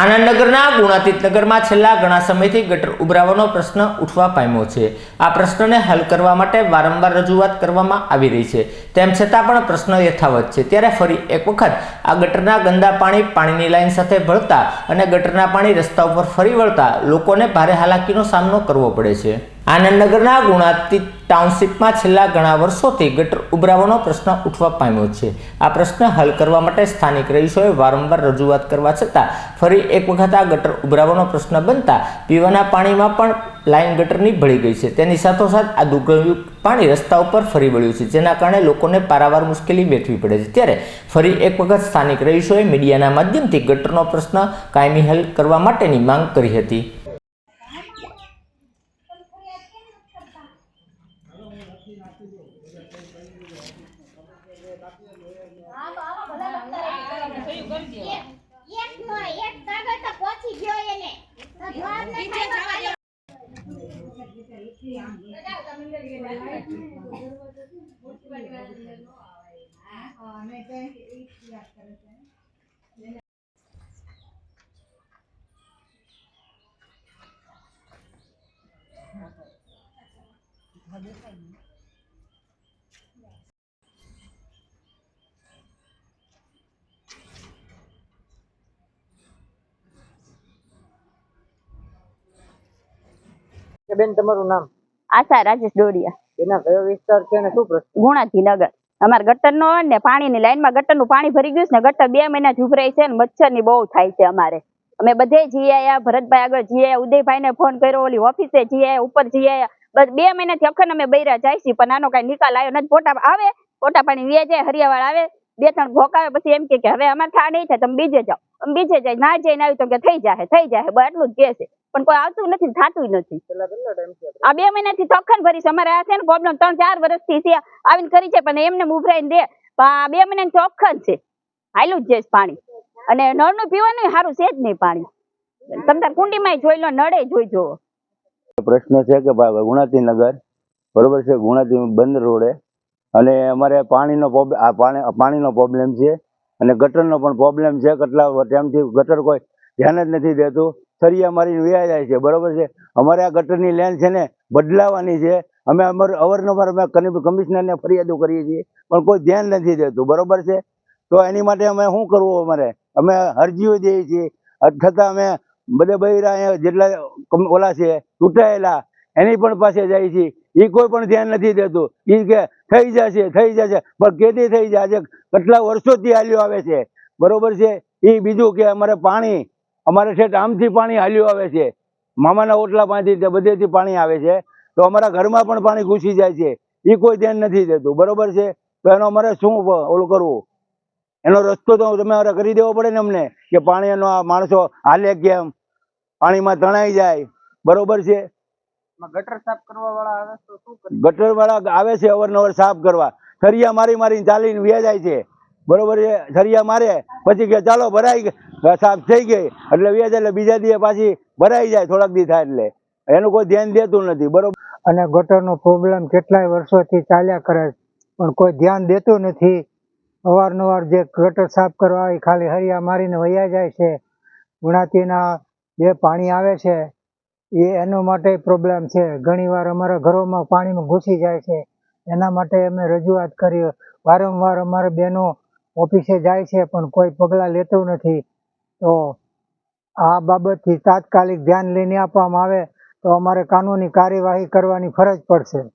આનંદનગરના ગુણાતીત નગરમાં છેલ્લા ઘણા સમયથી ગટર ઉભરાવાનો પ્રશ્ન ઉઠવા પામ્યો છે. આ પ્રશ્નને હલ કરવા માટે વારંવાર રજૂઆત કરવામાં આવી રહી છે. તેમ છતાં પણ પ્રશ્ન યથાવત છે. ત્યારે ફરી એક વખત આ ગટરના ગંદા પાણી પાણીની લાઇન સાથે ભળતા અને ગટરના પાણી રસ્તા ઉપર ફરી વળતા લોકોને ભારે હાલાકીનો સામનો કરવો પડે છે. આનંદનગરના ગુણાતીત ટાઉનશીપમાં છેલ્લા ઘણા વર્ષોથી ગટર ઉભરાવાનો પ્રશ્ન ઉઠવા પામ્યો છે. આ પ્રશ્ન હલ કરવા માટે સ્થાનિક રહીશોએ વારંવાર રજૂઆત કરવા છતાં ફરી એક વખત આ ગટર ઉભરાવાનો પ્રશ્ન બનતા પીવાના પાણીમાં પણ લાઈન ગટરની ભળી ગઈ છે. તેની સાથોસાથ આ દુર્ગમયુક્ત પાણી રસ્તા ઉપર ફરી વળ્યું છે, જેના કારણે લોકોને પારાવાર મુશ્કેલી વેઠવી પડે છે. ત્યારે ફરી એક વખત સ્થાનિક રહીશોએ મીડિયાના માધ્યમથી ગટરનો પ્રશ્ન કાયમી હલ કરવા માટેની માંગ કરી હતી. એક નો એક કાગળ તો પહોંચી ગયો એને. કે બેન તમારું નામ? આશા રાજેશ ડોડિયા. એના કયો વિસ્તાર છે અને શું પ્રશ્ન? ગુણાજી નગર અમારે ગટર નો ને પાણીની લાઈનમાં ગટરનું પાણી ભરી ગયું છે ને ગટર બે મહિના ઝુભરાય છે ને મચ્છરની બહુ થાય છે અમારે. અમે બધે જઈ આયા ભરતભાઈ આગળ જઈ આયા ઉદયભાઈ ને ફોન કર્યો ઓલી ઓફિસે જઈ આયા ઉપર જઈ આયા બસ બે મહિનાથી અખંડ અમે બૈરા જાય છે પણ આનો કઈ નિકાલ આવ્યો નથી. ફોટા આવે ફોટા પાણી વે જાય હરિયાવાળ આવે બે ત્રણ ભોકાવે પછી એમ કે હવે અમારે થા નહીં થાય તમે બીજે જાઓ. અમે બીજે જાય ના જઈને આવ્યું તો કે થઈ જાય થઈ જાય બસ એટલું જ કે છે. પણ કોઈ આવતું નથી થાતું નથી. આ બે મહિનાથી તખન ભરી છે. અમારે આ છે ને પ્રોબ્લેમ ત્રણ ચાર વર્ષથી છે. આવીને કરી છે પણ એમને ઉભરાઈને દે. આ બે મહિનાની ચોખ્ખન છે. હાલું જ છે પાણી. અને નળનું પીવાનું સારું છે જ નહીં પાણી. તમે તાર કુંડીમાં જોઈ લો નળે જોઈ જોવો. પ્રશ્ન છે કે ભાઈ ગુણાતી નગર બરોબર છે? ગુણાતી બંધ રોડે. અને અમારે પાણીનો પ્રોબ્લેમ આ પાણી પાણીનો પ્રોબ્લેમ છે. અને ગટરનો પણ પ્રોબ્લેમ છે. કેટલા ટાઈમથી ગટર કોઈ ધ્યાન જ નથી દેતું. સરિયા મારીને વ્યા જાય છે. બરોબર છે? અમારે આ ગટરની લેન છે ને બદલાવાની છે. અમે અમારે અવારનવાર અમે કમિશનરને ફરિયાદો કરીએ છીએ, પણ કોઈ ધ્યાન નથી દેતું. બરોબર છે? તો એની માટે અમે શું કરવું અમારે? અમે અરજીઓ દઈએ છીએ. છતાં અમે બધે બૈરા જેટલા ઓલા છે તૂટાયેલા એની પણ પાસે જાય છે એ કોઈ પણ ધ્યાન નથી દેતું. એ કે થઈ જશે થઈ જશે. પણ કેદી થઈ આજે કેટલા વર્ષોથી હાલ્યો આવે છે? બરોબર છે? એ બીજું કે અમારે પાણી અમારે છે આમથી પાણી હાલ્યું આવે છે. મામાના ઓટલા પાણીથી બધેથી પાણી આવે છે. તો અમારા ઘરમાં પણ પાણી ઘૂસી જાય છે. એ કોઈ ધ્યાન નથી દેતું. બરોબર છે? તો એનો અમારે શું ઓલું કરવું? એનો રસ્તો તો તમે અમારે કરી દેવો પડે ને અમને કે પાણી એનો આ માણસો હાલે કેમ? પાણીમાં તણાઈ જાય. બરોબર છે? ગટર સાફ કરવા વાળા આવે તો શું ગટર વાળા આવે છે અવારનવાર સાફ કરવા. સરિયા મારી મારીને ચાલીને વ્યા જાય છે. બરોબર છે? સરિયા મારે પછી કે ચાલો ભરાઈ ગઈ સાફ થઈ ગઈ, એટલે વ્યાજ એટલે બીજા દિવસે પાછી ભરાઈ જાય, થોડાક દી થાય એટલે. એનું કોઈ ધ્યાન દેતું નથી, બરોબર? અને ગટરનો પ્રોબ્લેમ કેટલાય વર્ષોથી ચાલ્યા કરે પણ કોઈ ધ્યાન દેતું નથી. અવારનવાર જે ગટર સાફ કરવા આવે ખાલી હરિયા મારીને વયા જાય છે ગુણાતીના જે પાણી આવે છે, એ એનો માટે પ્રોબ્લેમ છે. ઘણીવાર અમારા ઘરોમાં પાણીમાં ઘૂસી જાય છે, એના માટે અમે રજૂઆત કરી. વારંવાર અમારે બહેનો ઓફિસે જાય છે, પણ કોઈ પગલાં લેતું નથી. તો આ બાબતથી તાત્કાલિક ધ્યાન લઈને આપવામાં આવે તો અમારે કાનૂની કાર્યવાહી કરવાની ફરજ પડશે.